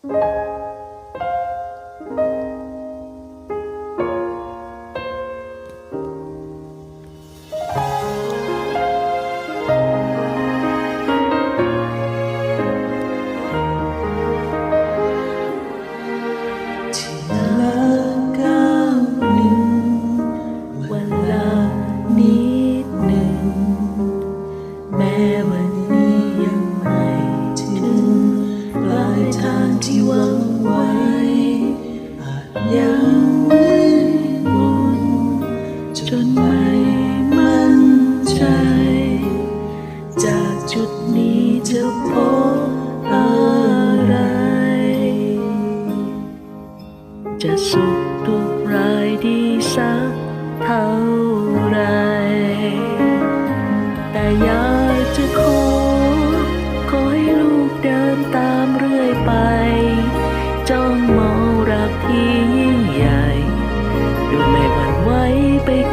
ที่ จนไม่มั่นใจ จากจุดนี้จะพบอะไร จะสุข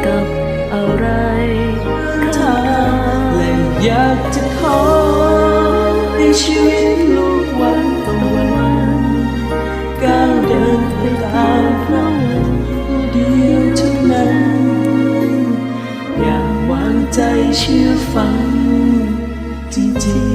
กับอะไรข้าและอยากจะขอให้ชีวิตลูกวันต่อวันก้าวเดินไปตามพระองค์ผู้เดียวเท่านั้น อย่าวางใจเชื่อฟังจริง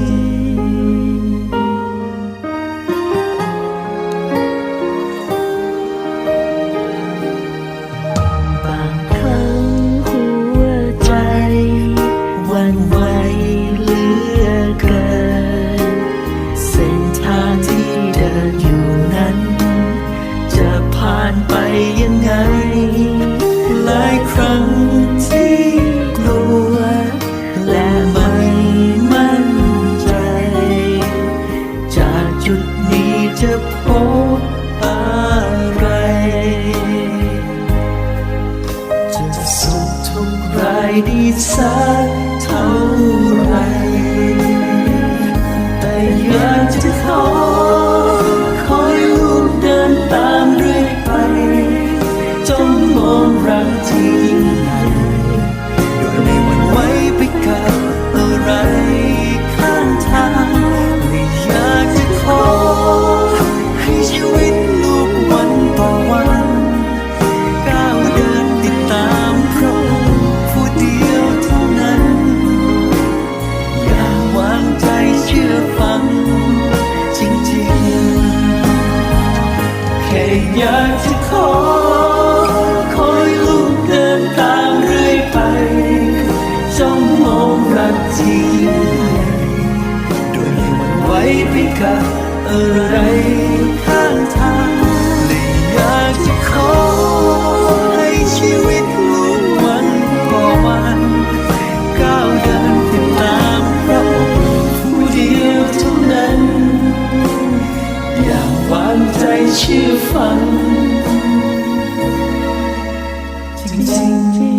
จะพบอะไร จะสุขทุกรายดีสักเท่าไร แต่อยากจะขอ อยากจะขอ คอยลูกเดินตามเรื่อยไปจ้องมองรักจริงโดยมันไหวไปกับอะไรข้างทางเลยอยากจะขอให้ชีวิต everything.